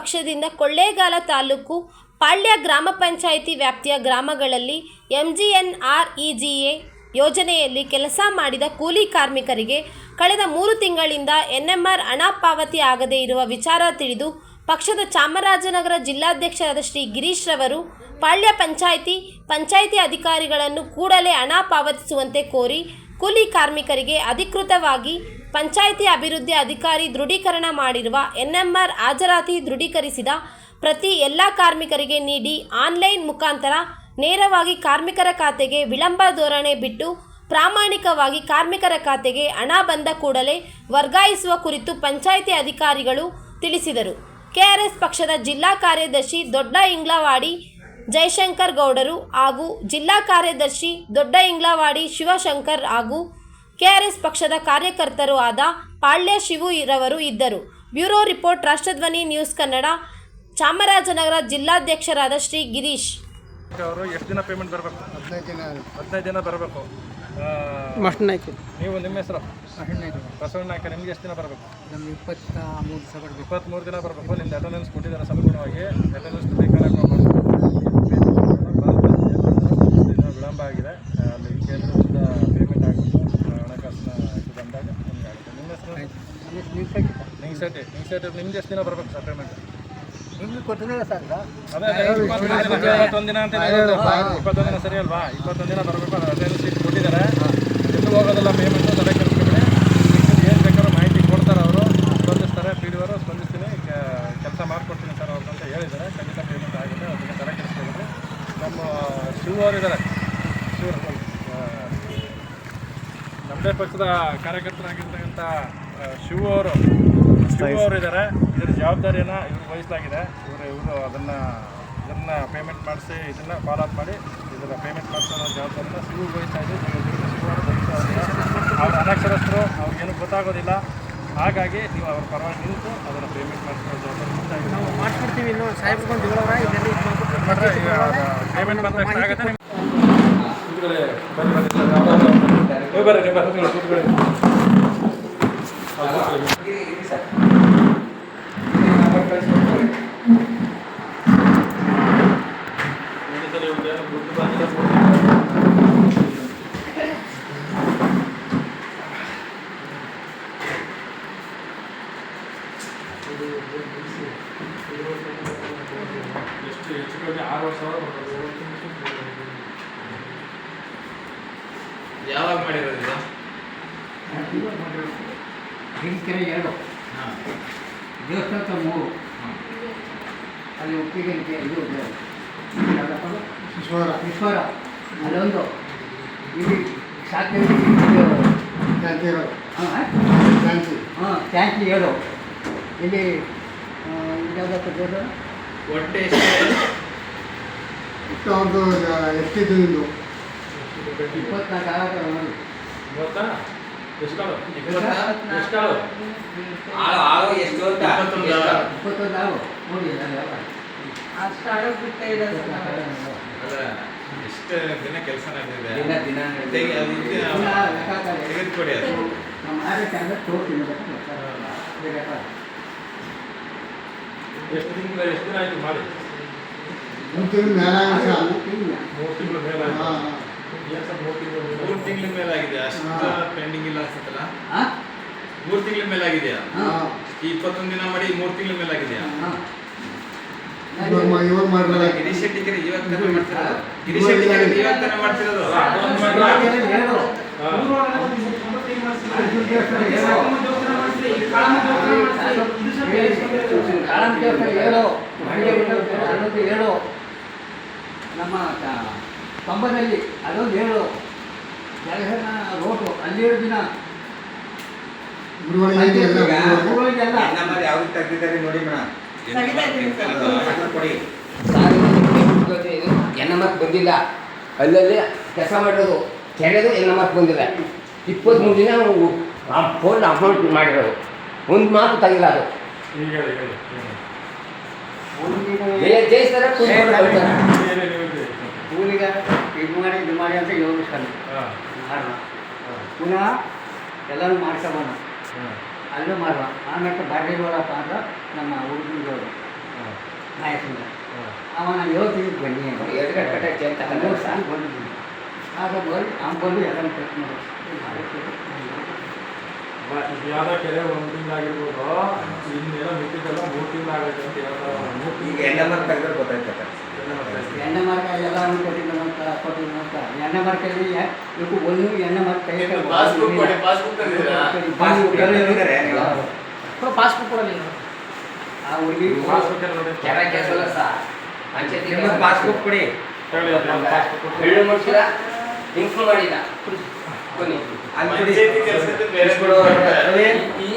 ಪಕ್ಷದಿಂದ ಕೊಳ್ಳೇಗಾಲ ತಾಲೂಕು ಪಾಳ್ಯ ಗ್ರಾಮ ಪಂಚಾಯಿತಿ ವ್ಯಾಪ್ತಿಯ ಗ್ರಾಮಗಳಲ್ಲಿ ಎಂಜಿಎನ್ಆರ್ಇಜಿಎ ಯೋಜನೆಯಲ್ಲಿ ಕೆಲಸ ಮಾಡಿದ ಕೂಲಿ ಕಾರ್ಮಿಕರಿಗೆ ಕಳೆದ ಮೂರು ತಿಂಗಳಿಂದ ಎನ್ಎಂಆರ್ ಹಣ ಪಾವತಿ ಆಗದೇ ಇರುವ ವಿಚಾರ ತಿಳಿದು ಪಕ್ಷದ ಚಾಮರಾಜನಗರ ಜಿಲ್ಲಾಧ್ಯಕ್ಷರಾದ ಶ್ರೀ ಗಿರೀಶ್ ರವರು ಪಾಳ್ಯ ಪಂಚಾಯಿತಿ ಪಂಚಾಯಿತಿ ಅಧಿಕಾರಿಗಳನ್ನು ಕೂಡಲೇ ಹಣ ಪಾವತಿಸುವಂತೆ ಕೋರಿ ಕೂಲಿ ಕಾರ್ಮಿಕರಿಗೆ ಅಧಿಕೃತವಾಗಿ ಪಂಚಾಯಿತಿ ಅಭಿವೃದ್ಧಿ ಅಧಿಕಾರಿ ದೃಢೀಕರಣ ಮಾಡಿರುವ ಎನ್ಎಂಆರ್ ಹಾಜರಾತಿ ದೃಢೀಕರಿಸಿದ ಪ್ರತಿ ಎಲ್ಲ ಕಾರ್ಮಿಕರಿಗೆ ನೀಡಿ ಆನ್ಲೈನ್ ಮುಖಾಂತರ ನೇರವಾಗಿ ಕಾರ್ಮಿಕರ ಖಾತೆಗೆ ವಿಳಂಬ ಧೋರಣೆ ಬಿಟ್ಟು ಪ್ರಾಮಾಣಿಕವಾಗಿ ಕಾರ್ಮಿಕರ ಖಾತೆಗೆ ಹಣ ಬಂದ ಕೂಡಲೇ ವರ್ಗಾಯಿಸುವ ಕುರಿತು ಪಂಚಾಯಿತಿ ಅಧಿಕಾರಿಗಳು ತಿಳಿಸಿದರು. ಕೆಆರ್ಎಸ್ ಪಕ್ಷದ ಜಿಲ್ಲಾ ಕಾರ್ಯದರ್ಶಿ ದೊಡ್ಡ ಇಂಗ್ಲವಾಡಿ ಜಯಶಂಕರ್ ಗೌಡರು ಹಾಗೂ ಜಿಲ್ಲಾ ಕಾರ್ಯದರ್ಶಿ ದೊಡ್ಡ ಇಂಗ್ಲವಾಡಿ ಶಿವಶಂಕರ್ ಹಾಗೂ ಕೆಆರ್ಎಸ್ ಪಕ್ಷದ ಕಾರ್ಯಕರ್ತರು ಆದ ಪಾಳ್ಯ ಶಿವು ರವರು ಇದ್ದರು. Bureau report Rashtradhwani news Kannada Chamarajanagara ಜಿಲ್ಲಾಧ್ಯಕ್ಷರಾದ Shri Girish. ಅವರು ಎಷ್ಟು ದಿನ ಪೇಮೆಂಟ್ ಬರಬೇಕು? ಹದಿನೈದು ದಿನ ಹದಿನೈದು ದಿನ ಬರಬೇಕು. ನೀವು ನಿಮ್ಮ ಹೆಸರು? ಬಸವಣ್ಣ ನಾಯ್ಕ ನಿಮ್ಗೆ ಎಷ್ಟು ದಿನ ಬರಬೇಕು? ನಮ್ಗೆ ಇಪ್ಪತ್ತ ಮೂರು ದಿವಸ ಬರಬೇಕು. ಇಪ್ಪತ್ತ್ಮೂರು ದಿನ ಬರಬೇಕು. ನಿಮ್ದು ಅಟೆಂಡೆನ್ಸ್ ಕೊಟ್ಟಿದ್ದಾರೆ ಸಂಪೂರ್ಣವಾಗಿ ಅಟೆಂಡೆನ್ಸ್ ಬೇಕಾಗಕ್ಕೆ ದಿನ ವಿಳಂಬ ಆಗಿದೆ ಅಲ್ಲಿ ಕೇಂದ್ರದಿಂದ ಪೇಮೆಂಟ್ ಆಗಿಬಿಟ್ಟು ಹಣಕಾಸಿನ ಇದು ಬಂದಾಗ ನಿಮ್ಗೆ ಆಗುತ್ತೆ ನಿಮ್ಮ ಹೆಸರು ನಿಲ್ಸಕ್ಕಿಲ್ಲ ನಿಂಗ್ ಸೈಟಿ ನಿಮ್ದು ಎಷ್ಟು ದಿನ ಬರ್ಬೇಕು ಸರ್ ಪೇಮೆಂಟ್ ನಿಮ್ಗೆ ಕೊಟ್ಟಿದ್ದೀರಾ ಸರ್ ಅದೇ ಇಪ್ಪತ್ತೊಂದು ದಿನ ಅಂತ. ಇಪ್ಪತ್ತೊಂದು ದಿನ ಸರಿ ಅಲ್ವಾ? ಇಪ್ಪತ್ತೊಂದು ದಿನ ಬರಬೇಕು ಅದೇ ಸೀಟ್ ಕೊಟ್ಟಿದ್ದಾರೆ. ಎಲ್ಲೂ ಹೋಗೋದಿಲ್ಲ ಪೇಮೆಂಟು ತಲೆ ಕೆಡಿಸ್ಕೊಂಡ್ರೆ ಏನು ಬೇಕಾದ್ರೂ ಮಾಹಿತಿ ಕೊಡ್ತಾರೆ ಅವರು. ಸ್ಪಂದಿಸ್ತಾರೆ ಪಿ ಡಿ ಅವರು ಸ್ಪಂದಿಸ್ತೀನಿ ಕೆಲಸ ಮಾಡಿಕೊಡ್ತೀನಿ ಸರ್ ಅವ್ರು ಅಂತ ಹೇಳಿದ್ದಾರೆ. ಖಂಡಿತ ಪೇಮೆಂಟ್ ಆಗಿದೆ ಅದಕ್ಕೆ ತಲೆ ಕೆಡಿಸ್ಕೊಂಡ್ರೆ ನಮ್ಮ ಶಿವ ಅವರು ಇದ್ದಾರೆ. ಶಿವ ನಮ್ಮದೇ ಪಕ್ಷದ ಕಾರ್ಯಕರ್ತರಾಗಿರ್ತಕ್ಕಂಥ ಶಿವ ಅವರು ಶಿವ ಅವರು ಇದ್ದಾರೆ ಇದರ ಜವಾಬ್ದಾರಿಯನ್ನು ಇವರು ವಹಿಸಲಾಗಿದೆ. ಇವರು ಇವರು ಅದನ್ನು ಇದನ್ನು ಪೇಮೆಂಟ್ ಮಾಡಿಸಿ ಇದನ್ನು ಫಾಲೋ ಅಪ್ ಮಾಡಿ ಇದರ ಪೇಮೆಂಟ್ ಮಾಡಿಸೋ ಜವಾಬ್ದಾರಿನ ಸಿಗು ವಹಿಸ್ತಾ ಇದೆ. ಅವರು ಅನಕ್ಷರಸ್ಥರು ಅವ್ರಿಗೇನು ಗೊತ್ತಾಗೋದಿಲ್ಲ. ಹಾಗಾಗಿ ನೀವು ಅವ್ರ ಪರವಾಗಿ ನಿಂತು ಅದನ್ನು ಪೇಮೆಂಟ್ ಮಾಡಿಸೋ ಜವಾಬ್ದಾರಿ ಮಾಡ್ಕೊಡ್ತೀವಿ ಇನ್ನು. ಪೇಮೆಂಟ್ ಬಂದ ತಕ್ಷಣ ಆಗುತ್ತೆ ನೀವು ಬರ್ರಿ ನೀವು ಬರ್ರಿ ಕೂತ್ಕೊಳ್ಳಿ, ಕೂತ್ಕೊಳ್ಳಿ. ಹೌದು, ಕೂತ್ಕೊಳ್ಳಿ. ನೋಡಿ ಸರ್, ಇವ್ರಿಗೆ ಏನು ದುಡ್ಡು ಬಂದಿಲ್ಲ, ಎಷ್ಟು ಹೆಚ್ಚು ಕಡಿಮೆ ಆರು ಸಾವಿರ. ಯಾವಾಗ ಮಾಡಿರೋದು ಎರಡು. ಹಿರಿಕೆರೆ ದೇವಸ್ಥಾನ ಮೂರು ಅಲ್ಲಿ ಒಪ್ಪಿಗೆ ಇದು. ಈಶ್ವರ ಈಶ್ವರ ಅಲ್ಲೊಂದು ಇಲ್ಲಿ ಶಾಖೆ. ಶಾಂತಿ ಹಾಂ ಟ್ಯಾಂಕಿ ಹೇಳು. ಇಲ್ಲಿ ಯಾವುದಪ್ಪ ದೇವರು? ಹೊಟ್ಟೆ ಎಷ್ಟು ಒಂದು ಎಷ್ಟಿದ್ದು ಇಂದು ಇಪ್ಪತ್ನಾಲ್ಕು ಆಗ ಆಳು ಆಳು ಎಷ್ಟು ಅಂತ? ಎಷ್ಟು ದಿನ ಕೆಲಸ ಅದು ತೆಗೆದುಕೊಡಿ ಎಷ್ಟು ದಿನ ಎಷ್ಟು ದಿನ ಆಯ್ತು ಮಾಡಿ? ಮೂರು ತಿಂಗಳು ಮೇಲೆ ಮೂರು ತಿಂಗಳ. ಮೇಲೆ ಆಯ್ತು. ಏನ್ ಸರ್ ಮೂರು ತಿಂಗಳು ಮೇಲೆ? ಮೂರು ತಿಂಗಳ ಮೇಲೆ ಆಗಿದೆ ಅಷ್ಟು ಪೆಂಡಿಂಗ್ ಇಲ್ಲ ಅನ್ಸುತ್ತಲ್ಲ? ಆ? ಮೂರು ತಿಂಗಳ ಮೇಲೆ ಆಗಿದೆಯಾ? ಈ ಇಪ್ಪತ್ತೊಂದು ದಿನ ಮಾಡಿ ಮೂರು ತಿಂಗಳ ಮೇಲೆ ಆಗಿದೆಯಾ? ಗಿರೀಶ್ ಶೆಟ್ಟಿಗೆ ತಾನೇ ಮಾಡ್ತಿರೋದು? ಗಿರೀಶ್ ಶೆಟ್ಟಿಗೆ ತಾನೇ. ಹೇಳು. ನಮ್ಮ ಕಂಬದಲ್ಲಿ ಅದೊಂದು ಹೇಳು. ಜಲಹರಣ ರೋಡು ಅಲ್ಲಿ ಏಳು ದಿನ ನಮ್ಮ ನಮ್ಮಲ್ಲಿ ಯಾವ್ದು ತೆಗ್ದಿದ್ದಾರೆ ನೋಡಿ ಮೇಡಮ್ ಕೊಡಿ ಬಂದಿಲ್ಲ ಅಲ್ಲಲ್ಲಿ ಕೆಲಸ ಮಾಡಿರೋದು ಕೆರೆದು ಎನ್ನ ಮಾತು ಬಂದಿಲ್ಲ ಇಪ್ಪತ್ತ್ಮೂರು ದಿನ ಆ ಫೋನ್ ಅಮೌಂಟ್ ಮಾಡಿರೋದು ಒಂದು ಮಾತು ತೆಗಿಲ್ಲ ಅದು. ಜಯಿಸ್ತಾರೆ. ಊರಿಗೆ ಇದು ಮಾಡಿ ಇದು ಮಾಡಿ ಅಂತ ಯೋಗಿಸ್ತಾನೆ ಹಾ, ಪುನಃ ಎಲ್ಲರೂ ಮಾಡ್ಕೊಬೋಣ ಹಾ. ಅಲ್ಲೂ ಮಾಡುವ ಆಮೇಲೆ ಬಾರಿ ನೋಡಪ್ಪ ಅಂದ್ರೆ ನಮ್ಮ ಹುಡುಗರು ನಾಯಕನಿಂದ ಅವನ ಹೇಳ್ತೀವಿ ಬನ್ನಿ ಕಟ್ಟಕ್ಕೆ ಅಂತ ಮೂರು ಸಾಲ ಬಂದಿದ್ದೀನಿ. ಆಗ ಬಂದು ಅವ್ನು ಬಂದು ಎಲ್ಲ ಕಟ್ ಮಾಡಿ. ಯಾವ್ದೋ ಕೆರೆ ಒಂದು ತಿಂಗಳಾಗಿರ್ಬೋದು ಇನ್ನೇನೋ ಮಿಕ್ಕಿದ್ದೆಲ್ಲ ಮೂರು ತಿಂಗಳಾಗೈತೆ ಅಂತ ಹೇಳ್ತಾರೆ ಈಗ ಎಲ್ಲ ಮರ ತೆಗೆದ್ರೆ ಗೊತ್ತಾಯ್ತದೆ. ಎಣ್ಣೆ ಮಾರ್ಕ ಎಲ್ಲ ಕೊಟ್ಟಿದ್ದಂತ ಕೊಟ್ಟಿದ್ದು. ಅಂತ. ಎಣ್ಣೆ ಮಾರ್ಕಲ್ಲಿ ಇವತ್ತು ಒಂದು ಎಣ್ಣೆ ಮಾರ್ಕ ಕೈ ಪಾಸ್ಬುಕ್ ಕೊಡಿ, ಪಾಸ್ಬುಕ್ ತಂದಿದ್ದೀರಾ? ಪಾಸ್ಬುಕ್ ತಂದಿದ್ದಾರೆ ನೀವು? ಪಾಸ್ಬುಕ್ ಕೊಡಲಿ ಆ ಹುಡುಗಿ ಪಾಸ್ಬುಕ್ ಕೊಡಿ ಮಾಡಿಲ್ಲ. ಈ